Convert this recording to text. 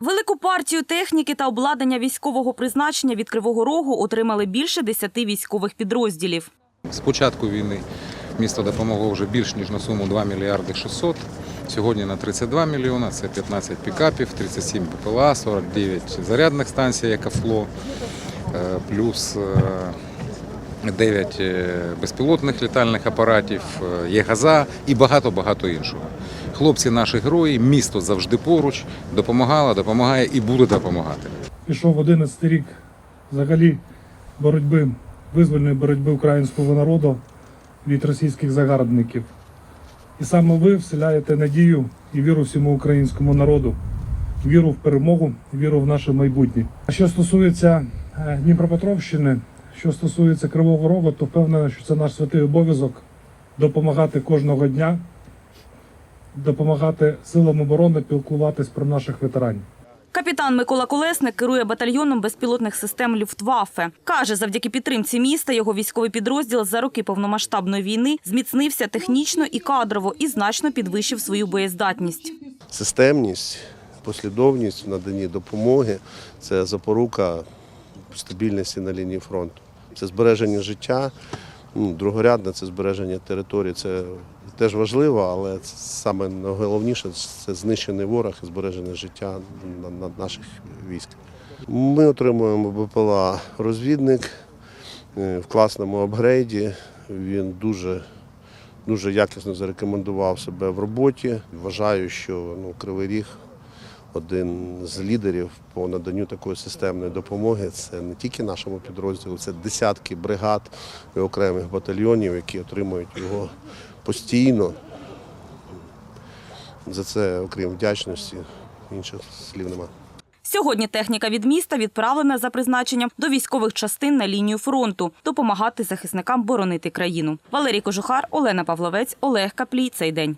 Велику партію техніки та обладнання військового призначення від Кривого Рогу отримали більше десяти військових підрозділів. З початку війни місто допомогло вже більш ніж на суму 2 мільярди 600. Сьогодні на 32 мільйона. Це 15 пікапів, 37 ППЛА, 49 зарядних станцій «Екофло», е, плюс е, 9 е, безпілотних літальних апаратів, е, є газа і багато-багато іншого. Хлопці наші герої, місто завжди поруч, допомагало, допомагає і буде допомагати. пішов 11 рік взагалі боротьби, визвольної боротьби українського народу від російських загарбників. І саме ви вселяєте надію і віру всьому українському народу, віру в перемогу, віру в наше майбутнє. А що стосується е, Дніпропетровщини, що стосується Кривого Рогу, то впевнений, що це наш святий обов'язок допомагати кожного дня, допомагати силам оборони пілкуватись про наших ветеранів. Капітан Микола Колесник керує батальйоном безпілотних систем Люфтваффе. Каже, завдяки підтримці міста його військовий підрозділ за роки повномасштабної війни зміцнився технічно і кадрово і значно підвищив свою боєздатність. Системність, послідовність в наданні допомоги це запорука стабільності на лінії фронту. Це збереження життя, ну, другорядне це збереження території. Це теж важливо, але саме найголовніше це знищений ворог і збереження життя на- на наших військ. Ми отримуємо БПЛА розвідник е, в класному апгрейді. Він дуже дуже якісно зарекомендував себе в роботі. Вважаю, що ну, Кривий Ріг один з лідерів по наданню такої системної допомоги. Це не тільки нашому підрозділу, це десятки бригад і окремих батальйонів, які отримують його постійно. За це, окрім вдячності, інших слів немає. Сьогодні техніка від міста відправлена за призначенням до військових частин на лінію фронту допомагати захисникам боронити країну. Валерій Кожухар, Олена Павловець, Олег Каплій. Цей день.